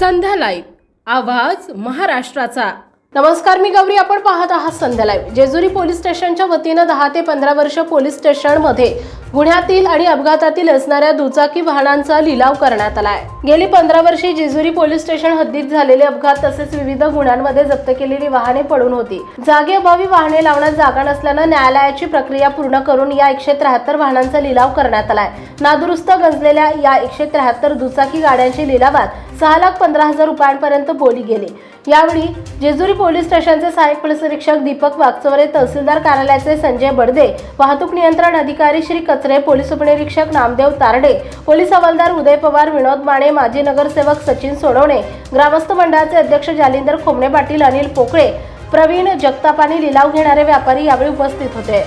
संध्या live. आवाज महाराष्ट्राचा. नमस्कार मी गौरी. आपण पाहत आहात संध्या लाईव्ह. जेजुरी पोलीस स्टेशनच्या वतीनं दहा ते पंधरा वर्ष पोलीस स्टेशनमध्ये गुन्ह्यातील आणि अपघातातील असणाऱ्या दुचाकी वाहनांचा लिलाव करण्यात आला आहे. गेली पंधरा वर्षे जेजुरी पोलीस स्टेशन हद्दीत झालेले अपघात तसेच विविध गुन्ह्यांमध्ये जप्त केलेली वाहने पडून होती. जागेअभावी वाहने लावण्यास जागा नसल्यानं न्यायालयाची प्रक्रिया पूर्ण करून या एकशे त्र्याहत्तर वाहनांचा लिलाव करण्यात आलाय नादुरुस्त गंजलेल्या या एकशे त्र्याहत्तर दुचाकी गाड्यांच्या लिलावात सहा लाख पंधरा हजार रुपयांपर्यंत बोली गेले. यावेळी जेजुरी पोलीस स्टेशनचे सहाय्यक पोलीस निरीक्षक दीपक वागचौरे तहसीलदार कार्यालयाचे संजय बडदे वाहतूक नियंत्रण अधिकारी श्री कचरे पोलीस उपनिरीक्षक नामदेव तारडे पोलीस हवालदार उदय पवार विनोद माने माजी नगरसेवक सचिन सोडवणे ग्रामस्थ मंडळाचे अध्यक्ष जालिंदर खोमणे पाटील अनिल पोकळे प्रवीण जगतापानी लिलाव घेणारे व्यापारी यावेळी उपस्थित होते.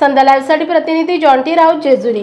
संध्या लाईव्हसाठी प्रतिनिधी जॉन्टी राऊत जेजुरी.